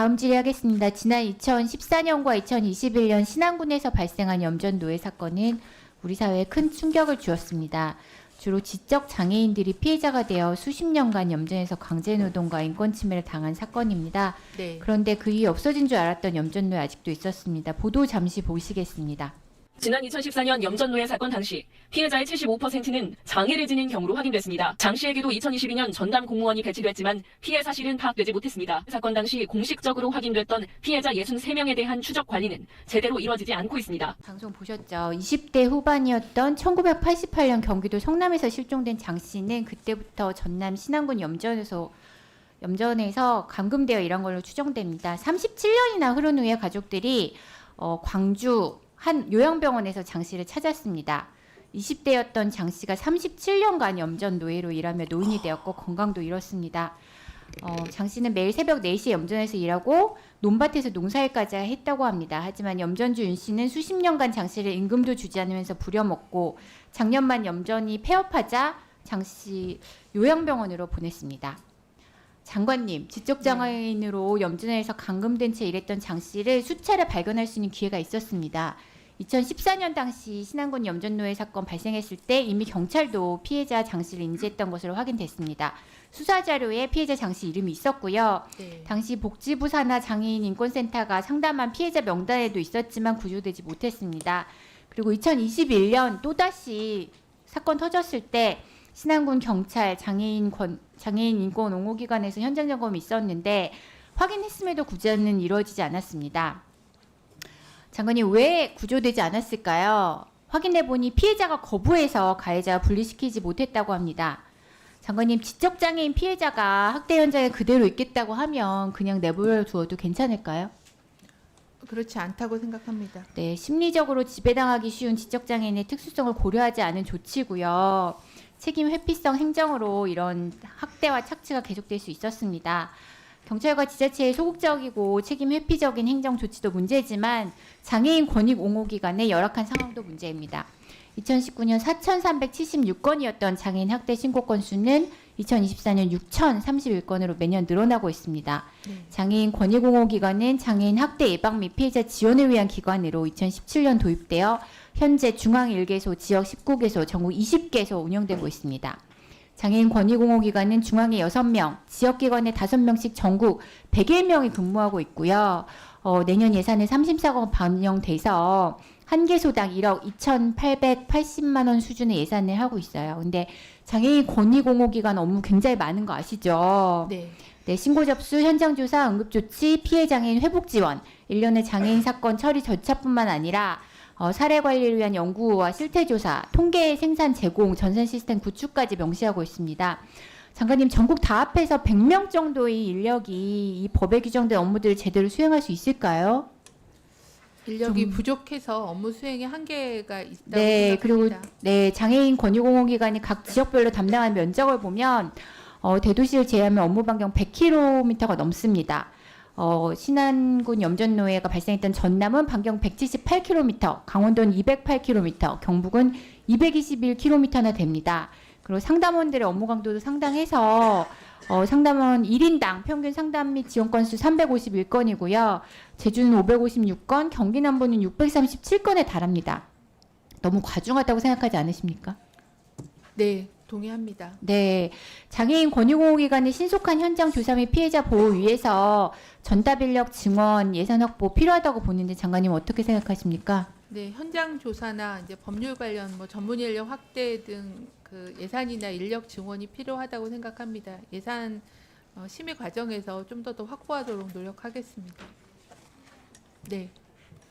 다음 질의하겠습니다. 지난 2014년과 2021년 신안군에서 발생한 염전 노예 사건은 우리 사회에 큰 충격을 주었습니다. 주로 지적 장애인들이 피해자가 되어 수십 년간 염전에서 강제 노동과 인권 침해를 당한 사건입니다. 네. 그런데 그 이후 없어진 줄 알았던 염전 노예 아직도 있었습니다. 보도 잠시 보시겠습니다. 지난 2014년 염전노예 사건 당시 피해자의 75%는 장애를 지닌 경우로 확인됐습니다. 장 씨에게도 2022년 전담 공무원이 배치됐지만 피해 사실은 파악되지 못했습니다. 사건 당시 공식적으로 확인됐던 피해자 63명에 대한 추적 관리는 제대로 이뤄지지 않고 있습니다. 방송 보셨죠? 20대 후반이었던 1988년 경기도 성남에서 실종된 장 씨는 그때부터 전남 신안군 염전에서 염전에서 감금되어 일한 걸로 추정됩니다. 37년이나 흐른 후에 가족들이 어, 광주 한 요양병원에서 장 씨를 찾았습니다. 20대였던 장 씨가 37년간 염전 노예로 일하며 노인이 되었고 건강도 잃었습니다. 어, 장 씨는 매일 새벽 4시에 염전에서 일하고 논밭에서 농사일까지 했다고 합니다. 하지만 염전주 윤 씨는 수십 년간 장 씨를 임금도 주지 않으면서 부려먹고 작년만 염전이 폐업하자 장 씨 요양병원으로 보냈습니다. 장관님, 지적장애인으로 염전에서 감금된 채 일했던 장 씨를 수차례 발견할 수 있는 기회가 있었습니다. 2014년 당시 신안군 염전노예 사건 발생했을 때 이미 경찰도 피해자 장 씨를 인지했던 것으로 확인됐습니다. 수사 자료에 피해자 장 씨 이름이 있었고요. 네. 당시 복지부 산하 장애인 인권센터가 상담한 피해자 명단에도 있었지만 구조되지 못했습니다. 그리고 2021년 또다시 사건 터졌을 때 신안군 경찰 장애인 권, 장애인 인권 옹호 기관에서 현장 점검이 있었는데 확인했음에도 구제는 이루어지지 않았습니다. 장관님 왜 구조되지 않았을까요? 확인해 보니 피해자가 거부해서 가해자와 분리시키지 못했다고 합니다. 장관님 지적 장애인 피해자가 학대 현장에 그대로 있겠다고 하면 그냥 내버려 두어도 괜찮을까요? 그렇지 않다고 생각합니다. 네, 심리적으로 지배당하기 쉬운 지적 장애인의 특수성을 고려하지 않은 조치고요. 책임 회피성 행정으로 이런 학대와 착취가 계속될 수 있었습니다. 경찰과 지자체의 소극적이고 책임 회피적인 행정 조치도 문제지만 장애인 권익 옹호 기관의 열악한 상황도 문제입니다. 2019년 4,376건이었던 장애인 학대 신고 건수는 2024년 6,031건으로 매년 늘어나고 있습니다. 네. 장애인 권익옹호기관은 장애인 학대 예방 및 피해자 지원을 위한 기관으로 2017년 도입되어 현재 중앙 1개소, 지역 19개소, 전국 20개소 운영되고 있습니다. 장애인 권익옹호기관은 중앙에 6명, 지역기관에 5명씩 전국 101명이 근무하고 있고요. 어, 내년 예산에 34억 반영돼서 한 개소당 1억 2,880만 원 수준의 예산을 하고 있어요. 근데 장애인 권익옹호기관 업무 굉장히 많은 거 아시죠? 네. 네, 신고 접수, 현장 조사, 응급 조치, 피해 장애인 회복 지원, 일련의 장애인 사건 처리 절차뿐만 아니라 어, 사례 관리를 위한 연구와 실태 조사, 통계 생산 제공, 전산 시스템 구축까지 명시하고 있습니다. 장관님 전국 다 합해서 100명 정도의 인력이 이 법에 규정된 업무들을 제대로 수행할 수 있을까요? 인력이 좀- 부족해서 업무 수행에 한계가 있다고 네, 그리고 생각합니다. 네, 장애인 권익옹호기관이 각 지역별로 담당하는 면적을 보면 어, 대도시를 제외하면 업무 반경 100km가 넘습니다. 어, 신안군 염전노예가 발생했던 전남은 반경 178km, 강원도는 208km, 경북은 221km나 됩니다. 그리고 상담원들의 업무 강도도 상당해서 어, 상담원 1인당 평균 상담 및 지원 건수 351건이고요. 제주는 556건, 경기 남부는 637건에 달합니다. 너무 과중하다고 생각하지 않으십니까? 네, 동의합니다. 네. 장애인 권익옹호기관의 신속한 현장 조사 및 피해자 보호 위해서 전담 인력 증원 예산 확보 필요하다고 보는데 장관님 어떻게 생각하십니까? 네, 현장 조사나 이제 법률 관련 뭐 전문 인력 확대 등 그 예산이나 인력 증원이 필요하다고 생각합니다. 예산 어, 심의 과정에서 좀 더 더 확보하도록 노력하겠습니다. 네,